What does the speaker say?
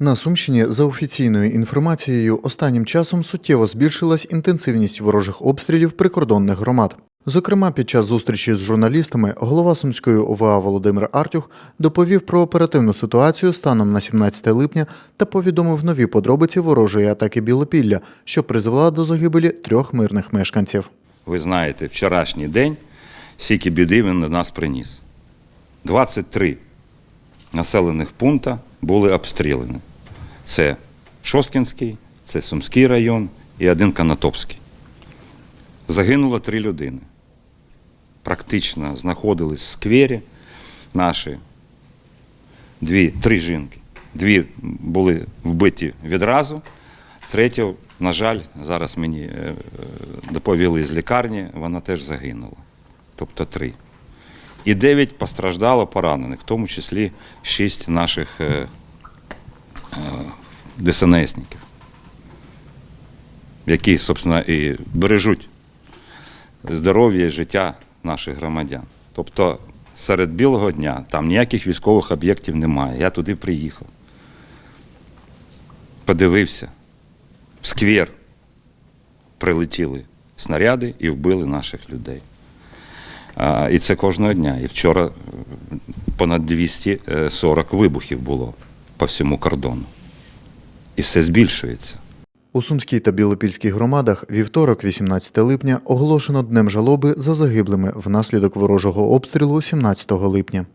На Сумщині, за офіційною інформацією, останнім часом суттєво збільшилась інтенсивність ворожих обстрілів прикордонних громад. Зокрема, під час зустрічі з журналістами голова Сумської ОВА Володимир Артюх доповів про оперативну ситуацію станом на 17 липня та повідомив нові подробиці ворожої атаки Білопілля, що призвела до загибелі трьох мирних мешканців. Ви знаєте, вчорашній день стільки біди він на нас приніс. 23 населених пункта були обстріляні. Це Шосткінський, це Сумський район і один Канатопський. Загинуло три людини. Практично знаходились в сквері наші дві, три жінки. Дві були вбиті відразу, третя, на жаль, зараз мені е, е, доповіли з лікарні, вона теж загинула. Тобто три. І дев'ять постраждало поранених, в тому числі шість наших е, ДСНСників, які, собственно, і бережуть здоров'я і життя наших громадян. Тобто серед білого дня там ніяких військових об'єктів немає. Я туди приїхав. Подивився. В сквер прилетіли снаряди і вбили наших людей. А, І це кожного дня. І вчора е, понад 240 вибухів було по всьому кордону. І все збільшується. У Сумській та Білопільській громадах вівторок, 18 липня, оголошено днем жалоби за загиблими внаслідок ворожого обстрілу 17 липня.